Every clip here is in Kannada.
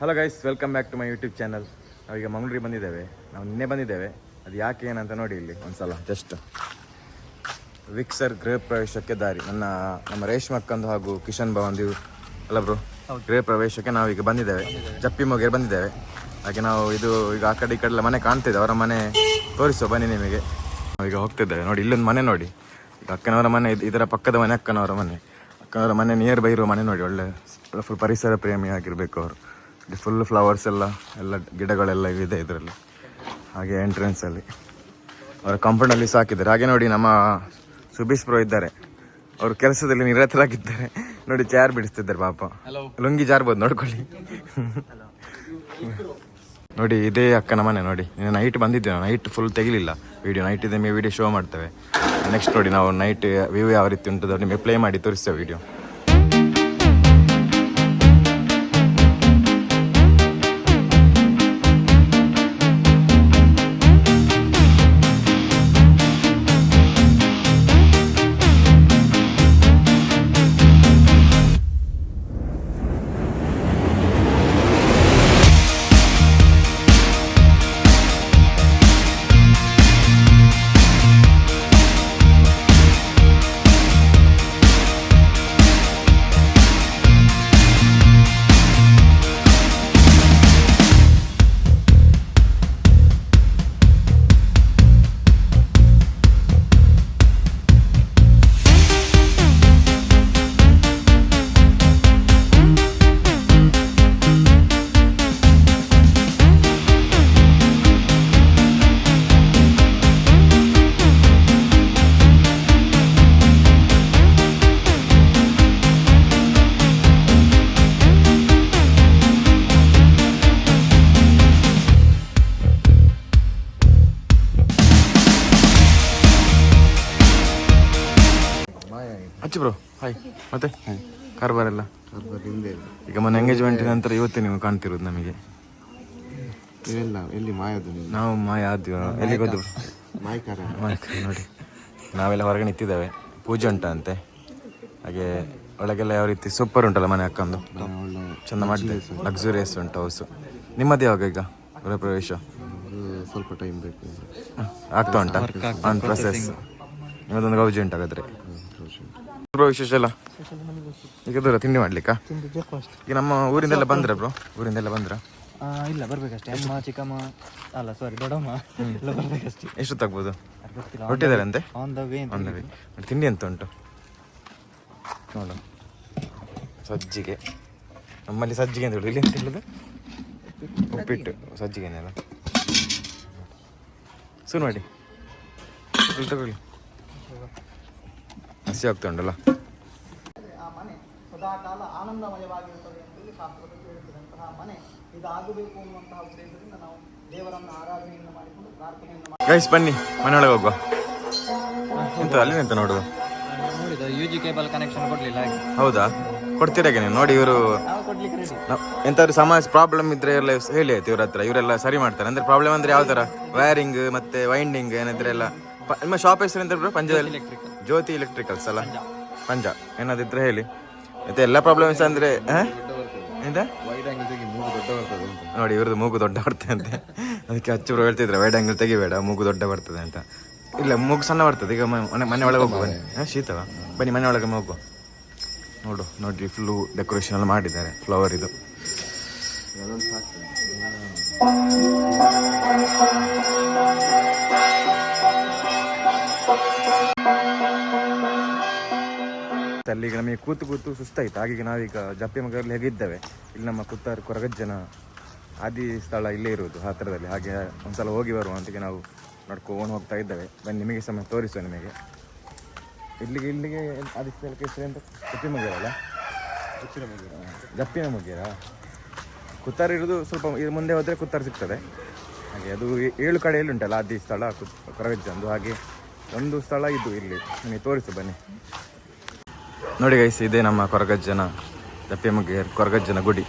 Hello guys welcome back to my YouTube channel ನಾವೀಗ ಮಂಗಳೂರಿಗೆ ಬಂದಿದ್ದೇವೆ. ನಾವು ನಿನ್ನೆ ಬಂದಿದ್ದೇವೆ. ಅದು ಯಾಕೆ ಏನಂತ ನೋಡಿ ಇಲ್ಲಿ ಒಂದ್ಸಲ ಜಸ್ಟ್ ವಿಕ್ಸರ್ ಗೃಹ ಪ್ರವೇಶಕ್ಕೆ ದಾರಿ. ನನ್ನ ನಮ್ಮ ರೇಷ್ಮೆ ಅಕ್ಕಂದು ಹಾಗೂ ಕಿಶನ್ ಭವಂದು ಅಲ್ಲ ಬ್ರೋ ಗೃಹ ಪ್ರವೇಶಕ್ಕೆ ನಾವೀಗ ಬಂದಿದ್ದೇವೆ. ಜಪ್ಪಿ ಬಂದಿದ್ದೇವೆ. ಹಾಗೆ ನಾವು ಇದು ಈಗ ಆ ಕಡೆ ಈ ಕಡೆ ಮನೆ ಕಾಣ್ತಿದೆ. ಅವರ ಮನೆ ತೋರಿಸುವ ಬನ್ನಿ ನಿಮಗೆ. ನಾವೀಗ ಹೋಗ್ತಿದ್ದೇವೆ. ನೋಡಿ ಇಲ್ಲೊಂದು ಮನೆ ನೋಡಿ. ಈಗ ಅಕ್ಕನವರ ಮನೆ ಇದ್- ಇದರ ಪಕ್ಕದ ಮನೆ ಅಕ್ಕನವರ ಮನೆ. ಅಕ್ಕನವರ ಮನೆ ನಿಯರ್ ಬೈ ಇರುವ ಮನೆ ನೋಡಿ. ಒಳ್ಳೆ ಫುಲ್ ಪರಿಸರ ಪ್ರೇಮಿ ಆಗಿರಬೇಕು ಅವರು. ಫುಲ್ ಫ್ಲವರ್ಸ್ ಎಲ್ಲ ಎಲ್ಲ ಗಿಡಗಳೆಲ್ಲ ಇದೆ ಇದರಲ್ಲಿ. ಹಾಗೆ ಎಂಟ್ರೆನ್ಸ್ ಅಲ್ಲಿ. ಅವರ ಕಾಂಪೌಂಡ್ ಅಲ್ಲಿ ಸಾಕಿದ್ದಾರೆ. ಹಾಗೆ ನೋಡಿ ನಮ್ಮ ಸುಬೀಶ್ ಪ್ರೋ ಇದ್ದಾರೆ. ಅವರು ಕೆಲಸದಲ್ಲಿ ನಿರತರಾಗಿದ್ದಾರೆ. ನೋಡಿ ಚೇರ್ ಬಿಡಿಸ್ತಿದ್ದಾರೆ ಪಾಪ. ಲುಂಗಿ ಜಾರ್ಬೋದು ನೋಡ್ಕೊಳ್ಳಿ. ನೋಡಿ ಇದೇ ಅಕ್ಕನ ಮನೆ ನೋಡಿ. ನೀನು ನೈಟ್ ಬಂದಿದ್ದೆ ನೈಟ್ ಫುಲ್ ತೆಗಿಲಿಲ್ಲ. ವಿಡಿಯೋ ನೈಟ್ ಇದೆ ಮೇ ವಿಡಿಯೋ ಶೋ ಮಾಡ್ತೇವೆ. ನೆಕ್ಸ್ಟ್ ನೋಡಿ ನಾವು ನೈಟ್ ವ್ಯೂ ಯಾವ ರೀತಿ ಉಂಟು ನಿಮಗೆ ಪ್ಲೇ ಮಾಡಿ ತೋರಿಸ್ತೇವೆ ವಿಡಿಯೋ ಮತ್ತೆ? ಕಾರ್ಬಾರ್ ಎಲ್ಲ? ಹಿಂದೆ ಈಗ ಮೊನ್ನೆ ಎಂಗೇಜ್ಮೆಂಟ್ ನಂತರ ಇವತ್ತೇ ನೀವು ಕಾಣ್ತಿರೋದು ನಮಗೆ. ಇವೆಲ್ಲ ಎಲ್ಲಿ ಮಾಯದು ನೀನು ನಾವು ಮಾಯ ಆದ್ವಿ ಎಲ್ಲಿ ಗೊತ್ತು ಮಾಯ್ಕಾರ. ನೋಡಿ. ನಾವೆಲ್ಲ ಹೊರಗೆ ನಿಂತಿದ್ದೇವೆ. ಪೂಜೆ ಉಂಟಂತೆ ಹಾಗೆ ಒಳಗೆಲ್ಲ ಯಾವ ರೀತಿ ಸೂಪರ್ ಉಂಟಲ್ಲ ಮನೆ ಅಕ್ಕಂದು? ಒಳ್ಳೆ ಚಂದ ಮಾಡಿದೆ. ಲಕ್ಸುರಿಯಸ್ ಉಂಟು. ಹೌಸು ನಿಮ್ಮದು ಯಾವಾಗ ಈಗ ಗೃಹ ಪ್ರವೇಶ ಅದು ಸ್ವಲ್ಪ ಟೈಮ್ ಬೇಕು. ಹ, ಆಗ್ತಾ ಉಂಟಾ ಆನ್ ಪ್ರೊಸೆಸ್ ನಿಮ್ಮದೊಂದು ಗೌಜಿ ಉಂಟು ಹಾಗಾದ್ರೆ? ಬ್ರೋ ವಿಶೇಷ ಎಲ್ಲ? ಈಗ ದೂರ ತಿಂಡಿ ಮಾಡ್ಲಿಕ್ಕಾ? ಈಗ ನಮ್ಮ ಊರಿಂದೆಲ್ಲ ಬಂದ್ರ ಬ್ರೋ? ಊರಿಂದೆಲ್ಲ ಬಂದ್ರ? ಇಲ್ಲ ಬರ್ಬೇಕಷ್ಟೇ. ಅಮ್ಮ ಚಿಕ್ಕಮ್ಮ ಅಲ್ಲ ಸಾರಿ ದೊಡ್ಡಮ್ಮ. ಎಲ್ಲ ಬರ್ಬೇಕಷ್ಟೇ. ಎಷ್ಟೊತ್ತಾಗ್ಬೋದು? ತಗ್ಬೋದು ಗೊತ್ತಿಲ್ಲ ಹೊಟ್ಟಿದ್ದಾರೆ ಅಂತೆ ಆನ್ ದ ವೇ ತಿಂಡಿ ಅಂತ ಉಂಟು ನೋಡು. ಸಜ್ಜಿಗೆ. ನಮ್ಮಲ್ಲಿ ಸಜ್ಜಿಗೆ ಅಂತ ಹೇಳಿ. ಇಲ್ಲಿ ಹೇಳುದು ಉಪ್ಪಿಟ್ಟು. ಸಜ್ಜಿಗೆನೆಲ್ಲ ಶುರು ಮಾಡಿ. ತಗೊಳ್ಳಿ. ಹಸಿ ಆಗ್ತಾ ಉಂಟಲ್ಲ ಆ ಮನೆ ಸದಾಕಾಲ ಆನಂದಮಯವಾಗಿರುತ್ತದೆ ಅಂತೇಳಿ ಶಾಸ್ತ್ರದಲ್ಲಿ ಹೇಳ್ತಿರುವಂತಹ ಮನೆ ಇದಾಗಬೇಕು ಅನ್ನುವಂತಹ ಉದ್ದೇಶದಿಂದ ನಾವು ದೇವರನ್ನು ಆರಾಧನೆಯನ್ನು ಮಾಡಿಕೊಂಡು ಪ್ರಾರ್ಥನೆಯನ್ನು ಮಾಡಿ ಗೈಸ್ ಬನ್ನಿ ಮನೆಯೊಳಗೆ ಹೋಗುವ. ಎಂತ ಅಲ್ಲಿ ಎಂತ ನೋಡುದು ನೋಡಿದ ಯು ಜಿ ಕೇಬಲ್ ಕನೆಕ್ಷನ್ ಕೊಡ್ಲಿಲ್ಲ ಹೌದಾ? ಕೊಡ್ತೀರಾಗೆ ನೀವು ನೋಡಿ ಇವರು ಎಂತಾದ್ರು ಸಮಸ್ಯೆ ಪ್ರಾಬ್ಲಮ್ ಇದ್ರೆ ಎಲ್ಲ ಹೇಳಿ ಆಯ್ತು ಇವ್ರ ಹತ್ರ. ಇವರೆಲ್ಲ ಸರಿ ಮಾಡ್ತಾರೆ. ಅಂದ್ರೆ ಪ್ರಾಬ್ಲಮ್ ಅಂದ್ರೆ ಯಾವ ತರ? ವೈರಿಂಗ್ ಮತ್ತೆ ವೈಂಡಿಂಗ್ ಏನಾದ್ರೆ ಎಲ್ಲ. ನಿಮ್ಮ ಶಾಪ್ ಹೆಸರು ಎಂತ ಪಂಜಾಬ್ ಪಂಜದಲ್ಲಿ ಎಲೆಕ್ಟ್ರಿಕಲ್ ಜ್ಯೋತಿ ಎಲೆಕ್ಟ್ರಿಕಲ್ಸ್ ಅಲ್ಲ? ಪಂಜ. ಏನಾದಿದ್ರೆ ಹೇಳಿ. ಮತ್ತೆ ಎಲ್ಲ ಪ್ರಾಬ್ಲಮ್ಸ್ ಅಂದ್ರೆ ಹ? ಎಂತ? ವೈಡ್ ಆಂಗಲ್ ತೆಗಿ ಮೂಗು ದೊಡ್ಡ ಬರ್ತದೆ ನೋಡಿ ಇವ್ರದ್ದು ಮೂಗು ದೊಡ್ಡ ಬರ್ತದೆ ಅಂತ. ಅದಕ್ಕೆ ಹಚ್ಚು ಹೇಳ್ತಿದ್ರೆ ವೈಡ್ ಆಂಗಲ್ ತೆಗಿಬೇಡ ಮೂಗು ದೊಡ್ಡ ಬರ್ತದೆ ಅಂತ. ಇಲ್ಲ ಮೂಗು ಸಣ್ಣ ಬರ್ತದೆ ಈಗ ಮನೆ ಮನೆ ಒಳಗೆ ಹೋಗು ಬನ್ನಿ. ಹ, ಶೀತವ? ಬನ್ನಿ ಮನೆ ಒಳಗೆ ಹೋಗು. ನೋಡು ನೋಡಿ ಫುಲ್ಲು ಡೆಕೋರೇಷನ್ ಎಲ್ಲ ಮಾಡಿದ್ದಾರೆ ಫ್ಲವರ್ ಇದು. ಅದೊಂದು ಅಲ್ಲಿಗೆ ನಮಗೆ ಕೂತು ಕೂತು ಸುಸ್ತಾಯಿತು. ಹಾಗೆ ನಾವೀಗ ಜಪ್ಪೆ ಮಗರಲ್ಲಿ ಹೇಗಿದ್ದೇವೆ? ಇಲ್ಲಿ ನಮ್ಮ ಕುತ್ತಾರು ಕೊರಗಜ್ಜನ ಆದಿ ಸ್ಥಳ ಇಲ್ಲೇ ಇರುವುದು ಹತ್ತಿರದಲ್ಲಿ ಹಾಗೆ ಒಂದ್ಸಲ ಹೋಗಿ ಬರುವ ಅಂತಿಗೆ ನಾವು ನಡ್ಕೊಂಡು ಹೋಗ್ತಾ ಇದ್ದೇವೆ. ಬನ್ನಿ ನಿಮಗೆ ಸಮಯ ತೋರಿಸುವ ನಿಮಗೆ. ಇಲ್ಲಿಗೆ ಇಲ್ಲಿಗೆ ಆದಿ ಸ್ಥಳಕ್ಕೆ ಹೆಸರು ಅಂತ? ಜಪ್ಪೆ ಮಗೇರ ಅಲ್ಲ? ಜಪ್ಪಿನ ಮಗೇರ. ಕುತ್ತಾರ ಇರೋದು ಸ್ವಲ್ಪ ಇದು ಮುಂದೆ ಹೋದರೆ ಕುತ್ತಾರ ಸಿಗ್ತದೆ. ಹಾಗೆ ಅದು ಏಳು ಕಡೆಯಲ್ಲಿ ಉಂಟಲ್ಲ ಆದಿ ಸ್ಥಳ ಕೊರಗಜ್ಜಂದು. ಹಾಗೆ ಒಂದು ಸ್ಥಳ ಇದು ಇಲ್ಲಿ. ನಿಮಗೆ ತೋರಿಸು ಬನ್ನಿ. ನೋಡಿ ಗೈಸ್ ಇದೇ ನಮ್ಮ ಕೊರಗಜ್ಜನ ದಪ್ಪಿಮಗೇರ್ ಕೊರಗಜ್ಜನ ಗುಡಿ.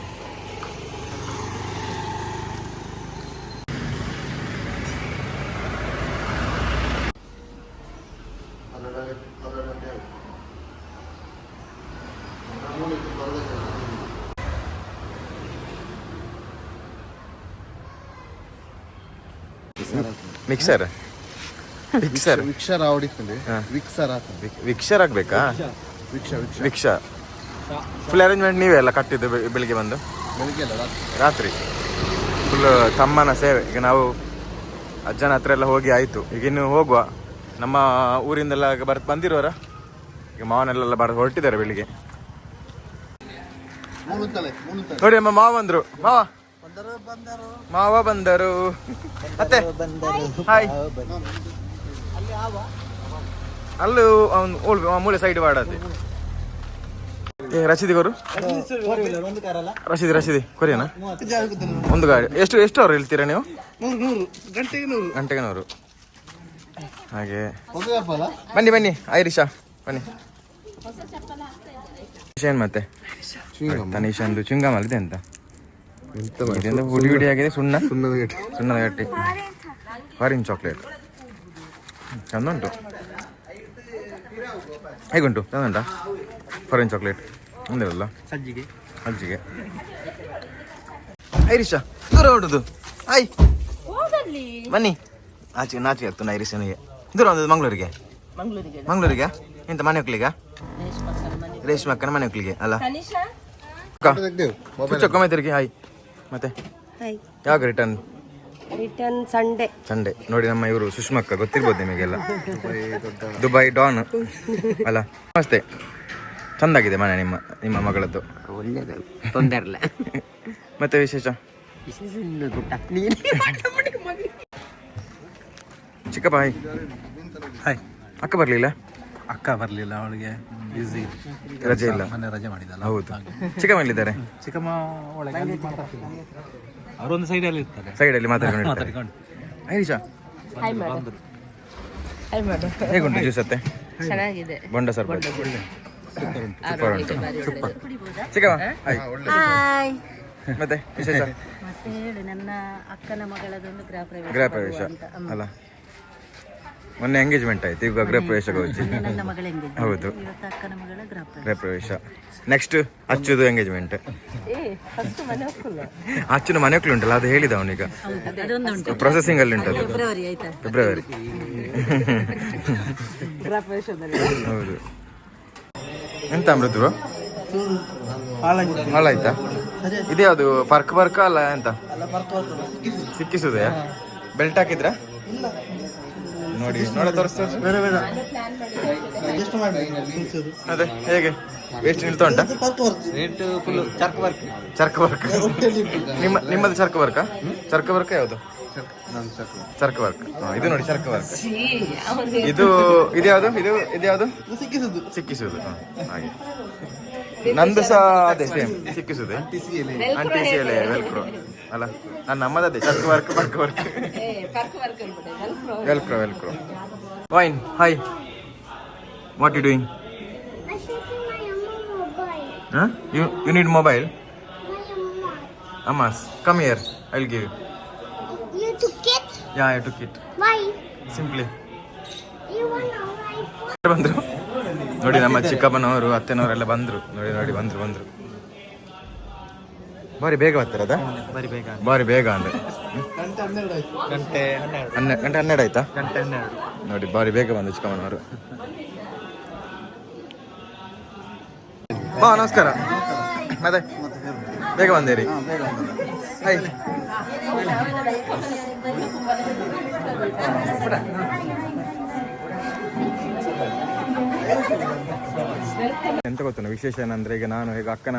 ಮಿಕ್ಸರ್ ಮಿಕ್ಸರ್ ವಿಕ್ಷರ್ ಆವಡಿತ್ತಂడి ವಿಕ್ಸರ್ ಆಗ್ಬೇಕಾ? ವಿಕ್ಷ ವಿಕ್ಷ ವಿಕ್ಷ ಫುಲ್ ಅರೇಂಜ್ಮೆಂಟ್ ನೀವೇ ಎಲ್ಲ ಕಟ್ಟಿದ್ದು ಬೆಳಿಗ್ಗೆ ಬಂದು? ಬೆಳಿಗ್ಗೆ ಅಲ್ಲ ರಾತ್ರಿ. ಫುಲ್ ತಮ್ಮನ ಸೇವೆ. ಈಗ ನಾವು ಅಜ್ಜನ ಹತ್ರ ಎಲ್ಲ ಹೋಗಿ ಆಯಿತು. ಈಗ ಇನ್ನು ಹೋಗುವ. ನಮ್ಮ ಊರಿಂದೆಲ್ಲ ಬರ್ ಬಂದಿರೋರ? ಈಗ ಮಾವನೆಲ್ಲ ಬರ್ ಹೊರಟಿದ್ದಾರೆ ಬೆಳಿಗ್ಗೆ. ನೋಡಿ ಅಮ್ಮ ಮಾವ ಬಂದ್ರು. ಮಾವ. ಮಾವ ಬಂದರು. ಮತ್ತೆ ಹಾಯ್ ಅಲ್ಲೂ ಅವ್ನು ಓಳ್ ಮೂಲೆ ಸೈಡ್ ಮಾಡದೆ ಏ ರಶೀದಿ ಕಾರಲ್ಲ ರಶೀದಿ ರಶೀದಿ ಕೊರಿಯನಾ? ಒಂದು ಗಾಡಿ. ಎಷ್ಟು ಎಷ್ಟು ಅವ್ರು ಹೇಳ್ತೀರಾ ನೀವು? ಗಂಟೆಗೆ ನೂರು. ಹಾಗೆ. ಬನ್ನಿ ಬನ್ನಿ. ಐರಿಷಾ ಬನ್ನಿ. ಏನ್ ಮತ್ತೆ? ತನೀಶಂದು ಚುಂಗಮ್ ಅಲ್ಲಿದೆ ಅಂತ. ಇದೆಂತ ಹುಡಿ ಹುಡಿ ಆಗಿದೆ ಸುಣ್ಣ. ಸುಣ್ಣದ ಗಟ್ಟಿ. ಸುಣ್ಣದ ಗಟ್ಟಿ. ಫಾರಿನ್ ಚಾಕ್ಲೇಟ್ ಚಂದ ಉಂಟು. ಹೇಗುಂಟು? ಉಂಟಾ ಫಾರಿನ್ ಚಾಕ್ಲೇಟ್ ಒಂದಿರಲ್ಲ? ಸಜ್ಜಿಗೆ. ಸಜ್ಜಿಗೆ. ಐರಿಷಾ ದೂರ ಹೊಡುದು ಆಯ್ ಹೋಗಲ್ಲಿ. ಬನ್ನಿ. ಆಚೆ ನಾಚಿಕೆ ಆಗ್ತಾನೆ ಐರಿಷನಿಗೆ ದೂರ ಒಂದು ಮಂಗಳೂರಿಗೆ? ಮಂಗಳೂರಿಗೆ. ಮಂಗಳೂರಿಗೆ? ಎಂತ ಮನೆ ಹೊಕ್ಲಿಗ ರೇಷ್ಮಕ್ಕನ ಮನೆ ರೇಷ್ಮೆ ಅಕ್ಕನ ಮನೆ ಹೊಕ್ಲಿಗೆ ಅಲ್ಲ. ಕನಿಷ ಮೈತಿರಿಗೆ ಹಾಯ್. ಮತ್ತೆ? ಹಾಯ್. ಯಾವಾಗ ರಿಟರ್ನ್ ರಿಟರ್ನ್ ಸಂಡೇ ಸಂಡೇ ನೋಡಿ ನಮ್ಮ ಇವರು ಸುಷ್ಮಕ್ಕ ಗೊತ್ತಿರ್ಬೋದು ನಿಮಗೆಲ್ಲ. Dubai don. ಅಲ್ಲ ನಮಸ್ತೆ. ಚಂದಾಗಿದೆ ಮನೆ ನಿಮ್ಮ ನಿಮ್ಮ ಮಗಳದ್ದು. ಒಳ್ಳೇದು ತೊಂದರೆ ಇಲ್ಲ. ಮತ್ತೆ ವಿಶೇಷ? ಚಿಕ್ಕಪ್ಪ ಹಾಯ್ ಹಾಯ್ ಅಕ್ಕ ಬರಲಿಲ್ಲ? ಅಕ್ಕ ಬರಲಿಲ್ಲ ಅವಳಿಗೆ ಬ್ಯುಸಿ ರಜೆ ಇಲ್ಲ. ಮೊನ್ನೆ ರಜೆ ಮಾಡಿದಲ್ಲ ಹೌದು. ಚಿಕ್ಕಮ್ಮ ಎಲ್ಲಿದ್ದಾರೆ? ಚಿಕ್ಕಮ್ಮ ಒಳಗೆ. ಅವರೊಂದು ಸೈಡಲ್ಲಿ ಇರ್ತಾರೆ. ಸೈಡಲ್ಲಿ ಮಾತಾಡ್ಕೊಂಡು ಮಾತಾಡ್ಕೊಂಡು. ಐರಿಷಾ ಹಾಯ್ ಮಾಡು ಹಾಯ್ ಮಾಡು ಹೇಗುಂಟು ಜ್ಯೂಸ್ ಅತ್ತೆ? ಚೆನ್ನಾಗಿದೆ. ಬೊಂಡ ಸರ್ಬತ್ ಸೂಪರ್ ಉಂಟು. ಚಿಕ್ಕಮ್ಮ. ಹಾಯ್ ಹಾಯ್ ಮತ್ತೆ ವಿಶೇಷ? ಮತ್ತೆ ಹೇಳು ನನ್ನ ಅಕ್ಕನ ಮಗಳದೊಂದು ಗೃಹ ಪ್ರವೇಶ ಅಲ್ಲ. ಮೊನ್ನೆ ಎಂಗೇಜ್ಮೆಂಟ್ ಆಯ್ತು ಈಗ ಗೃಹ ಪ್ರವೇಶಕ್ಕೆ ಹೋಗಿ ನನ್ನ ಮಗಳ ಎಂಗೇಜ್ ಹೌದು. ಇವತ್ತು ಅಕ್ಕನ ಮಗಳ ಗೃಹ ಪ್ರವೇಶ. ಗೃಹ ಪ್ರವೇಶ. ನೆಕ್ಸ್ಟ್ ಅಚ್ಚುದು ಎಂಗೇಜ್ಮೆಂಟ್ ಏ ಫಸ್ಟ್ ಮನೆ ಹೋಗಲ್ಲ ಅಚ್ಚುನ ಮನೆ ಮಕ್ಳು ಉಂಟಲ್ಲ ಅದು ಹೇಳಿದ ಅವನೀಗ. ಪ್ರೊಸೆಸಿಂಗ್ ಅಲ್ಲಿ ಉಂಟು ಅದು ಫೆಬ್ರವರಿ ಆಯ್ತಾ? ಫೆಬ್ರವರಿ ಗೃಹ ಪ್ರವೇಶದಲ್ಲಿ. ಹೌದು. ಎಂತ ಮೃದು? ಹಾಳಾಯ್ತಾ. ಇದೇ ಅದು ಪರ್ಕ್ ಬರ್ಕ ಅಲ್ಲ ಎಂತ? ಸಿಕ್ಕಿಸುದೇ. ಬೆಲ್ಟ್ ಹಾಕಿದ್ರ? ನೋಡಿ ನೋಡಿ ತೋರಿಸ್ ಬೇರೆ ಎಷ್ಟು ಮಾಡಿ. ಅದೇ ಹೇಗೆ? ವೇಸ್ಟ್ ನಿಲ್ತಾ ಉಂಟಾ? ರೇಟ್ ಫುಲ್ ಚರ್ಕ ವರ್ಕ್ ಚರ್ಕ ವರ್ಕ್ ನಿಮ್ಮ ನಿಮ್ಮದು ಚರ್ಕ ವರ್ಕ ಚರ್ಕ ವರ್ಕ ಯಾವುದು? ಚರ್ಕ ವರ್ಕ್ ಇದು ನೋಡಿ ಚರ್ಕ ವರ್ಕ್ ಇದು ಇದು ಯಾವುದು? ಇದು ಇದು ಯಾವುದು? ಸಿಕ್ಕಿಸುದು. ಸಿಕ್ಕಿಸುದು. ಹಾಗೆ. ನಂದು ಸಹ ಅದೇ ಸೇಮ್ ಸಿಕ್ಕಿಸುದು. ಅಂಟಿಸಿ ಎಲೆ. ವೆಲ್ಕ್ರೋ ಅಲ್ಲ ನನ್ನ ನಮ್ಮದೇ ಚರ್ಕ್ work ಪರ್ಕ work work velcro velcro wine hi what you doing ಹಾಂ you you need mobile Amas, come here. I'll give you. You took it? Yeah, I took it. Why? Simply. You want a iPhone? ಬಂದ್ರು ನೋಡಿ ನಮ್ಮ ಚಿಕ್ಕಪ್ಪನವರು ಅತ್ತೆನವರೆಲ್ಲ ಬಂದರು ನೋಡಿ ನೋಡಿ ಬಂದರು ಬಂದ್ರು ಬಾರಿ ಬೇಗ ಬರ್ತಾರದ ಬಾರಿ ಬೇಗ. ಬಾರಿ ಬೇಗ ಅಂದ್ರೆ. ಗಂಟೆ ಹನ್ನೆರಡು ಹನ್ನೆ ಗಂಟೆ ಹನ್ನೆರಡು ಆಯ್ತಾ? ಗಂಟೆ ಹನ್ನೆರಡು. ನೋಡಿ ಬಾರಿ ಬೇಗ ಬಂದು ಚಿಕ್ಕಮ್ಮನವರು ಹಾ ನಮಸ್ಕಾರ. ಮತ್ತೆ? ಬೇಗ ಬಂದೇರಿ. ಹಾಯ್ ಎಂತ ಗೊತ್ತ ವಿಶೇಷ ಏನಂದ್ರೆ ಈಗ ನಾನು ಈಗ ಅಕ್ಕನ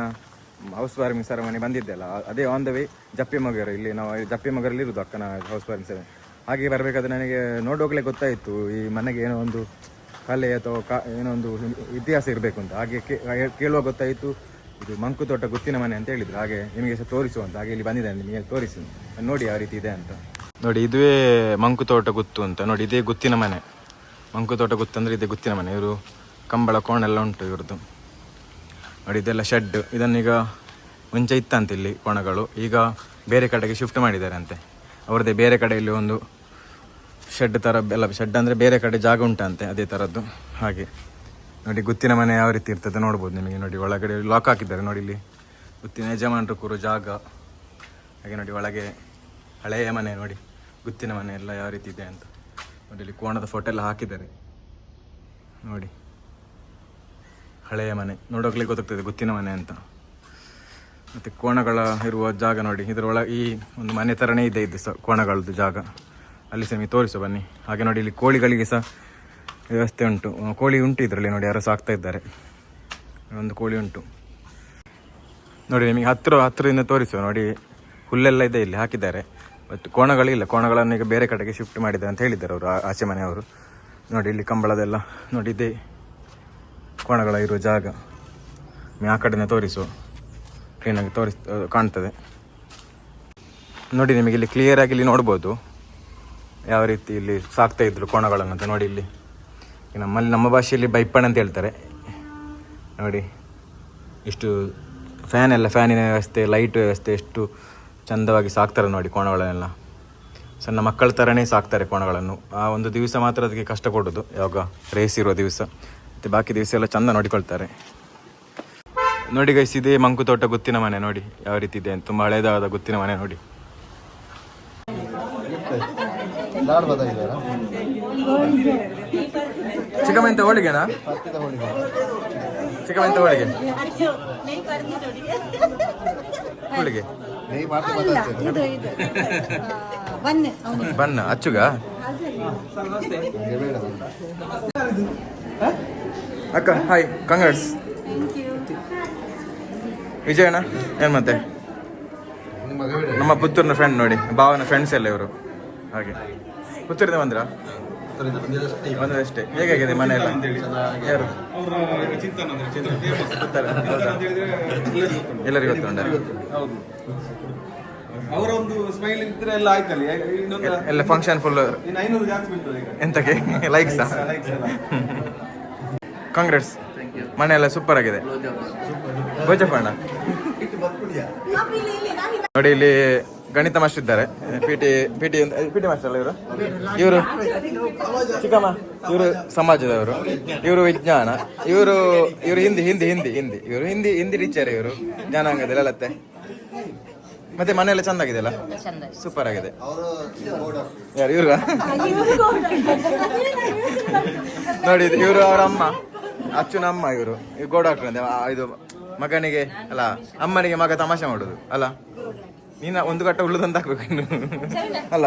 ಹೌಸ್ ವಾರ್ಮಿಂಗ್ ಸೆರೆಮನಿ ಬಂದಿದ್ದೆ ಅಲ್ಲ, ಅದೇ ಆನ್ ದ ವೇ ಜಪ್ಪೆ ಮಗರು, ಇಲ್ಲಿ ನಾವು ಜಪ್ಪೆ ಮಗರಲ್ಲಿ ಇರೋದು ಅಕ್ಕನ ಹೌಸ್ ವಾರ್ಮಿಂಗ್ ಸೆರೆಮನಿ ಹಾಗೆ ಬರಬೇಕಾದ್ರೆ ನನಗೆ ನೋಡೋಗ್ಲೇ ಗೊತ್ತಾಯಿತು, ಈ ಮನೆಗೆ ಏನೋ ಒಂದು ಕಲೆ ಅಥವಾ ಕಾ, ಏನೋ ಒಂದು ಇತಿಹಾಸ ಇರಬೇಕು ಅಂತ. ಹಾಗೆ ಕೇಳುವಾಗ ಗೊತ್ತಾಯಿತು, ಇದು ಮಂಕುತೋಟ ಗುತ್ತಿನ ಮನೆ ಅಂತ ಹೇಳಿದ್ರು. ಹಾಗೆ ನಿಮಗೆ ಸಹ ತೋರಿಸುವಂತ ಹಾಗೆ ಇಲ್ಲಿ ಬಂದಿದ್ದಾನೆ, ನಿಮಗೆ ತೋರಿಸಿ. ನೋಡಿ ಯಾವ ರೀತಿ ಇದೆ ಅಂತ. ನೋಡಿ, ಇದುವೇ ಮಂಕುತೋಟ ಗುತ್ತು ಅಂತ. ನೋಡಿ, ಇದೇ ಗುತ್ತಿನ ಮನೆ. ಮಂಕುತೋಟ ಗುತ್ತು ಅಂದರೆ ಇದೇ ಗುತ್ತಿನ ಮನೆ. ಇವರು ಕಂಬಳ ಕೋಣೆಲ್ಲ ಉಂಟು ಇವ್ರದ್ದು. ನೋಡಿ ಇದೆಲ್ಲ ಶೆಡ್ ಇದನ್ನೀಗ ಮುಂಚೆ ಇತ್ತಂತೆ ಇಲ್ಲಿ ಕೋಣಗಳು. ಈಗ ಬೇರೆ ಕಡೆಗೆ ಶಿಫ್ಟ್ ಮಾಡಿದ್ದಾರೆ ಅಂತೆ ಅವ್ರದ್ದೇ ಬೇರೆ ಕಡೆಯಲ್ಲಿ ಒಂದು ಶೆಡ್ ಥರ ಎಲ್ಲ ಶೆಡ್ ಅಂದರೆ ಬೇರೆ ಕಡೆ ಜಾಗ ಉಂಟಂತೆ ಅದೇ ಥರದ್ದು ಹಾಗೆ. ನೋಡಿ, ಗುತ್ತಿನ ಮನೆ ಯಾವ ರೀತಿ ಇರ್ತದೆ ನೋಡ್ಬೋದು ನಿಮಗೆ. ನೋಡಿ, ಒಳಗಡೆ ಲಾಕ್ ಹಾಕಿದ್ದಾರೆ. ನೋಡಿ, ಇಲ್ಲಿ ಗುತ್ತಿನ ಯಜಮಾನರು ಕೂರು ಜಾಗ. ಹಾಗೆ ನೋಡಿ, ಒಳಗೆ ಹಳೆಯ ಮನೆ, ನೋಡಿ, ಗುತ್ತಿನ ಮನೆ ಎಲ್ಲ ಯಾವ ರೀತಿ ಇದೆ ಅಂತ. ನೋಡಿ, ಇಲ್ಲಿ ಕೋಣದ ಫೋಟೋ ಎಲ್ಲ ಹಾಕಿದ್ದಾರೆ. ನೋಡಿ. ಹಳೆಯ ಮನೆ. ನೋಡೋಕ್ಲಿಕ್ಕೆ ಗೊತ್ತಾಗ್ತದೆ ಗುತ್ತಿನ ಮನೆ ಅಂತ. ಮತ್ತು ಕೋಣಗಳ ಇರುವ ಜಾಗ ನೋಡಿ. ಇದರೊಳಗೆ ಈ ಒಂದು ಮನೆ ಥರನೇ ಇದೆ ಇದು ಸಹ ಕೋಣಗಳದ್ದು ಜಾಗ. ಅಲ್ಲಿ ಸಹ ನಿಮಗೆ ತೋರಿಸು ಬನ್ನಿ. ಹಾಗೆ ನೋಡಿ, ಇಲ್ಲಿ ಕೋಳಿಗಳಿಗೆ ಸಹ ವ್ಯವಸ್ಥೆ ಉಂಟು. ಕೋಳಿ ಉಂಟು ಇದರಲ್ಲಿ ನೋಡಿ, ಯಾರು ಸಾಕ್ತಾ ಇದ್ದಾರೆ. ಒಂದು ಕೋಳಿ ಉಂಟು. ನೋಡಿ, ನಿಮಗೆ ಹತ್ತಿರ, ಹತ್ತಿರದಿಂದ ತೋರಿಸುವ. ನೋಡಿ, ಹುಲ್ಲೆಲ್ಲ ಇದೆ ಇಲ್ಲಿ, ಹಾಕಿದ್ದಾರೆ. ಬಟ್ ಕೋಣಗಳಿಲ್ಲ. ಕೋಣಗಳನ್ನು ಈಗ ಬೇರೆ ಕಡೆಗೆ ಶಿಫ್ಟ್ ಮಾಡಿದ್ದಾರೆ ಅಂತ ಹೇಳಿದ್ದಾರೆ ಅವರು ಆಚೆ ಮನೆಯವರು. ನೋಡಿ, ಇಲ್ಲಿ ಕಂಬಳದೆಲ್ಲ ನೋಡಿ, ಇದೆ. ಕೋಣಗಳ ಇರುವ ಜಾಗ ಆ ಕಡೆನೇ ತೋರಿಸು. ಕ್ಲೀನಾಗಿ ತೋರಿಸ್ ಕಾಣ್ತದೆ. ನೋಡಿ ನಿಮಗೆ ಇಲ್ಲಿ ಕ್ಲಿಯರಾಗಿ ಇಲ್ಲಿ ನೋಡ್ಬೋದು. ಯಾವ ರೀತಿ ಇಲ್ಲಿ ಸಾಕ್ತಾ ಇದ್ರು ಕೋಣಗಳನ್ನು ಅಂತ ನೋಡಿ ಇಲ್ಲಿ. ನಮ್ಮಲ್ಲಿ ನಮ್ಮ ಭಾಷೆಯಲ್ಲಿ ಬೈಪಣ್ ಅಂತ ಹೇಳ್ತಾರೆ. ನೋಡಿ, ಇಷ್ಟು ಫ್ಯಾನ್ ಎಲ್ಲ ಫ್ಯಾನಿನ ವ್ಯವಸ್ಥೆ ಲೈಟ್ ವ್ಯವಸ್ಥೆ ಎಷ್ಟು ಚಂದವಾಗಿ ಸಾಕ್ತಾರೆ ನೋಡಿ ಕೋಣಗಳನ್ನೆಲ್ಲ. ಸಣ್ಣ ಮಕ್ಕಳ ಥರನೇ ಸಾಕ್ತಾರೆ ಕೋಣಗಳನ್ನು. ಆ ಒಂದು ದಿವಸ ಮಾತ್ರ ಅದಕ್ಕೆ ಕಷ್ಟ ಕೊಡೋದು. ಯಾವಾಗ? ರೇಸ್ ಇರುವ ದಿವಸ. ಮತ್ತು ಬಾಕಿ ದಿವಸ ಎಲ್ಲ ಚಂದ ನೋಡಿಕೊಳ್ತಾರೆ. ನೋಡಿ ಗೈಸ್ ಇದೇ ಮಂಕು ತೋಟ ಗುತ್ತಿನ ಮನೆ ನೋಡಿ ಯಾವ ರೀತಿ ಇದೆ ಅಂತ. ತುಂಬ ಹಳೇದಾದ ಗುತ್ತಿನ ಮನೆ ನೋಡಿ. ಚಿಕ್ಕಮೆಂತ ಹೋಳಿಗೆನಾ? ಚಿಕ್ಕಮೆಂತ ಹೋಳಿಗೆ? ಹೋಳಿಗೆ? ಬನ್ನ ಅಚ್ಚುಗ. ಅಕ್ಕ ಹಾಯ್ ಕಂಗ್ರಾಟ್ಸ್ ವಿಜಯಣ್ಣ ಏನು ಮತ್ತೆ? ನಿಮ್ಮ ಪುತ್ತೂರಿನ ಫ್ರೆಂಡ್ ನೋಡಿ ಭಾವನ ಫ್ರೆಂಡ್ಸ್ ಎಲ್ಲ ಇವರು. ಹಾಗೆ. ಪುತ್ತೂರಿಂದ ಬಂದ್ರ? ಅಷ್ಟೇ ಹೇಗಾಗಿದೆ ಮನೆ ಎಲ್ಲ ಯಾರು? ಎಲ್ಲರಿಗೂ ಗೊತ್ತುಂಟ ಅವರ ಒಂದು ಸ್ಮೈಲ್ ಇದ್ರೆ ಎಲ್ಲ ಆಯ್ತಲ್ಲ. ಎಲ್ಲ ಫಂಕ್ಷನ್ ಫುಲ್ ಎಂತಕ್ಕೆ? ಲೈಕ್ಸ್ ಕಾಂಗ್ರೆಸ್ ಮನೆ ಎಲ್ಲ ಸೂಪರ್ ಆಗಿದೆ. ಭೋಜಪ್ಪಣ್ಣ ನೋಡಿ, ಇಲ್ಲಿ ಗಣಿತ ಮಾಸ್ಟರ್ ಇದ್ದಾರೆ. P T P T P T master ಅಲ್ಲ ಇವರು? ಇವರು ಚಿಕ್ಕಮ್ಮ, ಇವರು ಸಮಾಜದವರು. ಇವರು ವಿಜ್ಞಾನ. ಇವರು ಇವರು ಹಿಂದಿ ಹಿಂದಿ ಹಿಂದಿ ಹಿಂದಿ. ಇವರು ಹಿಂದಿ ಹಿಂದಿ ಟೀಚರ್ ಇವರು. ಜ್ಞಾನಾಂಗದಲ್ಲಿ ಅಲ್ಲತ್ತೆ ಮತ್ತೆ ಮನೆ ಎಲ್ಲ ಚಂದ ಸೂಪರ್ ಆಗಿದೆ. ಅವರು ಬೋರ್ಡ್ ಆಫ್ ಯಾರು ಇವ್ರ ನೋಡಿ ಇವರು ಅವರ ಅಮ್ಮ. ಅಚ್ಚುನ ಅಮ್ಮ ಇವರು. ಈ ಗೋ ಡಾಕ್ಟರ್ ಇದು ಮಗನಿಗೆ ಅಲ್ಲ ಅಮ್ಮನಿಗೆ ಮಗ ತಮಾಷೆ ಮಾಡುದು ಅಲ್ಲ? ನೀನ ಒಂದು ಕಟ್ಟ ಉಳ್ಳುದಂತ ಹಾಕ್ಬೇಕು ಇನ್ನು. ಅಲ್ಲ?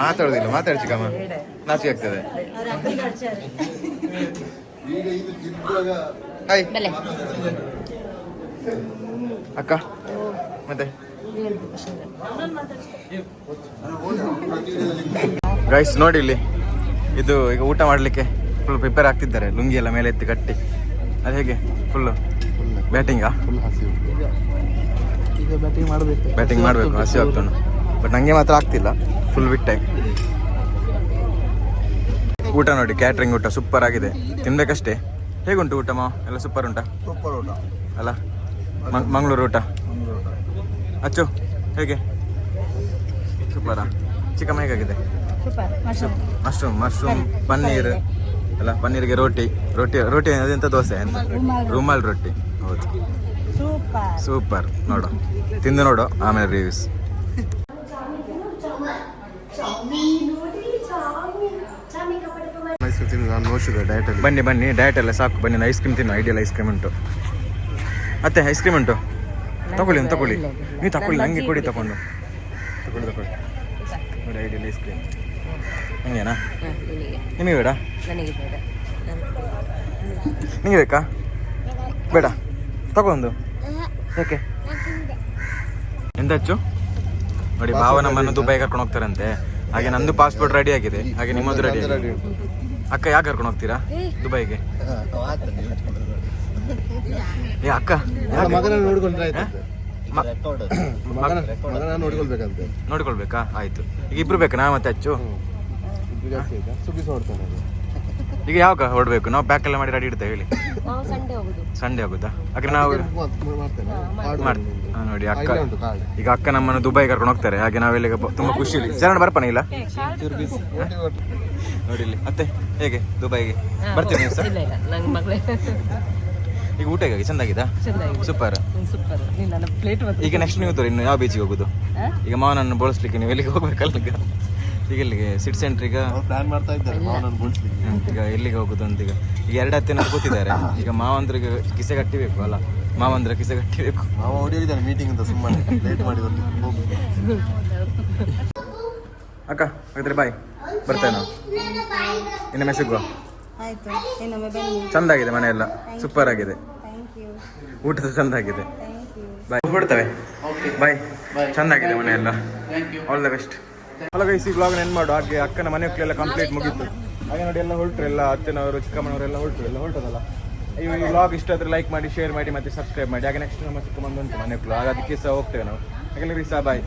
ಮಾತಾಡುದಿಲ್ಲ ಮಾತಾಡಿ ಚಿಕ್ಕಮ್ಮ ನಾಚಿಕೆ ಆಗ್ತದೆ. ಅಕ್ಕ ಮತ್ತೆ? ಗೈಸ್ ನೋಡಿ ಇಲ್ಲಿ. ಇದು ಈಗ ಊಟ ಮಾಡಲಿಕ್ಕೆ. ಫುಲ್ ಪ್ರಿಪೇರ್ ಆಗ್ತಿದ್ದಾರೆ. ಲುಂಗಿ ಎಲ್ಲ ಮೇಲೆ ಎತ್ತಿ ಕಟ್ಟಿ. ಅದು ಹೇಗೆ? ಫುಲ್ಲು ಬ್ಯಾಟಿಂಗಾ ಫುಲ್ ಹಸಿವು ಈಗ ಬ್ಯಾಟಿಂಗ್ ಮಾಡಬೇಕು. ಬ್ಯಾಟಿಂಗ್ ಮಾಡಬೇಕು ಹಸಿ ಆಗ್ತಾನು ಬಟ್ ನನಗೆ ಮಾತ್ರ ಆಗ್ತಿಲ್ಲ. ಫುಲ್ ಬಿಟ್ಟೆ ಊಟ ನೋಡಿ ಕ್ಯಾಟ್ರಿಂಗ್ ಊಟ ಸೂಪರ್ ಆಗಿದೆ. ತಿನ್ಬೇಕಷ್ಟೇ? ಹೇಗುಂಟು ಊಟ ಮಾ ಎಲ್ಲ ಸೂಪರ್ ಉಂಟಾ? ಸೂಪರ್ ಊಟ. ಅಲ್ಲ? ಮಂಗ್- ಮಂಗಳೂರು ಊಟ? ಅಚ್ಚು ಹೇಗೆ? ಸೂಪರಾ ಚಿಕನ್ ಹೇಗಾಗಿದೆ? Mushroom mushroom paneer. ಅಲ್ಲ ಪನ್ನೀರ್ಗೆ ರೋಟಿ. ರೊಟ್ಟಿ ರೋಟಿ ಅದೆಂತ ದೋಸೆ ಅಂತ? ರುಮಾಲ್ ರೊಟ್ಟಿ. ಹೌದು. ಸೂಪರ್. ನೋಡು. ತಿಂದು ನೋಡು ಆಮೇಲೆ ರಿವ್ಯೂಸ್ ಬನ್ನಿ ಬನ್ನಿ. ಡಯಟ್ ಎಲ್ಲ ಸಾಕು. ಬನ್ನಿ ಐಸ್ ಕ್ರೀಮ್ ತಿನ್ನು. ಐಡಿಯಲ್ ಐಸ್ ಕ್ರೀಮ್ ಉಂಟು. ಮತ್ತೆ ಐಸ್ ಕ್ರೀಮ್ ಉಂಟು? ತಗೊಳ್ಳಿ ಒಂದು ತಗೊಳ್ಳಿ. ನೀವು ತಗೊಳ್ಳಿ. ನಂಗೆ ಕೊಡಿ ತಗೊಂಡು. ತಗೊಳ್ಳಿ ತಗೊಳ್ಳಿ. ನೋಡಿ ಐಡಿಯಲ್ ಐಸ್ ಕ್ರೀಮ್ ಹಂಗೇನಾ? ನಿಮಗೆ ಬೇಡ? ನನಗೆ ಬೇಡ. ನಿಮಗೆ ಬೇಕಾ? ಬೇಡ. ತಗೊಂಡು. ಯಾಕೆ? ಎಂತ ಹಚ್ಚು ನೋಡಿ ಭಾವ ನಮ್ಮನ್ನು ದುಬೈ ಕರ್ಕೊಂಡು ಹೋಗ್ತಾರಂತೆ. ಹಾಗೆ ನಂದು ಪಾಸ್ಪೋರ್ಟ್ ರೆಡಿ ಆಗಿದೆ. ಹಾಗೆ ನಿಮ್ಮದು ರೆಡಿ ಆಗಿದೆ. ಅಕ್ಕ ಯಾಕೆ ಕರ್ಕೊಂಡು ಹೋಗ್ತೀರಾ? ದುಬೈಗೆ? ಏ ಅಕ್ಕ ನೋಡ್ಕೊಳ್ಬೇಕಾ? ಆಯ್ತು. ಈಗ ಇಬ್ರು ಬೇಕಾ ನಾ ಮತ್ತೆ ಹಚ್ಚು ಇಬ್ರು ಜಾಸ್ತಿ ಆಯ್ತಾ? ಸುಗಿಸ್ ಹೊಡ್ತಾನೆ ಅದು. ಈಗ ಯಾವಾಗ ಹೊರಡ್ಬೇಕು ನಾವು ಪ್ಯಾಕ್ ಎಲ್ಲ ಮಾಡಿ ರೆಡಿ ಇಡ್ತೇವೆ ಹೇಳಿ. ನಾವು ಸಂಡೆ ಹೋಗುದು. ಸಂಡೆ ಆಗುತ್ತಾ ನಾವು ಮಾಡ್ತೇನೆ. ಹಾ, ನೋಡಿ ಅಕ್ಕ ಇಲ್ಲೇ ಉಂಟು ಕಾರ್ಡ್ ಈಗ ಅಕ್ಕ ನಮ್ಮನ್ನು ದುಬೈ ಕರ್ಕೊಂಡು ಹೋಗ್ತಾರೆ. ಹಾಗೆ ನಾವೆಲ್ಲ ತುಂಬಾ ಖುಷಿ ಇಲ್ಲಿ. ಶರಣ ಬರ್ಪಣ ಇಲ್ಲ? ನೋಡಿ ಇಲ್ಲಿ. ಮತ್ತೆ ಹೇಗೆ ದುಬೈಗೆ ಬರ್ತೀವಿ ನೀವು ಸರ್ ಇಲ್ಲ ಇಲ್ಲ. ನಂಗೆ ಮಗಳೇ. ಈಗ ಊಟ ಹೇಗಾಗಿ ಚೆಂದಾಗಿದ ಸೂಪರ್ ಸೂಪರ್ ನೀನು ನನ್ನ ಪ್ಲೇಟ್ ಮತ್ತೆ ಈಗ ನೆಕ್ಸ್ಟ್ ನೀವು ತೋರಿ ಇನ್ನು ಯಾವ ಬೀಚಿಗೆ ಹೋಗುದು? ಈಗ ಮಾವನನ್ನು ಬೋಳಿಸ್ಲಿಕ್ಕೆ ನೀವು ಎಲ್ಲಿಗೆ ಹೋಗ್ಬೇಕಲ್ಲ ಈಗ? ಈಗ ಎಲ್ಲಿಗೆ? ಸಿಟಿ ಸೆಂಟ್ರಿಗೆ ಈಗ? ಪ್ಲಾನ್ ಮಾಡ್ತಾ ಇದ್ದಾರೆ ಮಾವನನ್ನು ಈಗ ಎಲ್ಲಿಗೆ ಹೋಗುದು ಅಂತ ಈಗ? ಈಗ ಎರಡು ಹತ್ತಿನ ಕೂತಿದ್ದಾರೆ? ಈಗ ಮಾವಂದ್ರಿಗೆ ಕಿಸೆ ಕಟ್ಟಬೇಕು ಅಲ್ಲ? ಮಾವಂದ್ರ ಕಿಸೆ ಕಟ್ಟಿಬೇಕು. ಮಾವ ಹೊಡಿಯಲಿದ್ದಾನೆ ಮೀಟಿಂಗ್ ಅಂತ ಸುಮ್ಮನೆ ಲೇಟ್ ಮಾಡಿ ಬರ್ತೀನಿ ಅಕ್ಕ ಹಾಗಾದ್ರೆ ಬಾಯ್ ಬರ್ತೇನೆ ನಾವು. ಇನ್ನೊಮ್ಮೆ ಸಿಗುವ? ಆಯ್ತು ಇನ್ನೊಮ್ಮೆ ಬನ್ನಿ. ಚಂದಾಗಿದೆ ಮನೆ ಎಲ್ಲ ಸೂಪರ್ ಆಗಿದೆ. ಥ್ಯಾಂಕ್ ಯು ಊಟದ ಚಂದಾಗಿದೆ. ಥ್ಯಾಂಕ್ ಯು ಬಾಯ್ ಬಿಡ್ತವೆ ಬಾಯ್ ಚಂದಾಗಿದೆ ಮನೆ ಎಲ್ಲ ಆಲ್ ದ ಬೆಸ್ಟ್ ಈ ಬ್ಲಾಗ್ ನೆನ್ ಮಾಡು. ಹಾಗೆ ಅಕ್ಕನ ಮನೆ ಎಲ್ಲ ಕಂಪ್ಲೀಟ್ ಮುಗಿತು. ಹಾಗೆ ನೋಡಿ, ಎಲ್ಲ ಹೊರಟ್ರು, ಎಲ್ಲ ಅತ್ತೆನವರು ಚಿಕ್ಕಮ್ಮನವರೆಲ್ಲ ಹೊರಟ್ರು, ಎಲ್ಲ ಹೊರಟದಲ್ಲ. ಈ ಬ್ಲಾಗ್ ಇಷ್ಟ ಆದ್ರೆ ಲೈಕ್ ಮಾಡಿ ಶೇರ್ ಮಾಡಿ ಮತ್ತೆ ಸಬ್ಸ್ಕ್ರೈಬ್ ಮಾಡಿ. ಹಾಗೆ ನೆಕ್ಸ್ಟ್ ನಮ್ಮ ಚಿಕ್ಕಮ್ಮನ ಬಂತು ಮನೆ ಹಾಗೆ ಅದಕ್ಕೆ ಸಹ ಹೋಗ್ತೇವೆ ನಾವು. ಹಾಗೆ ಸಹ ಬಾಯ್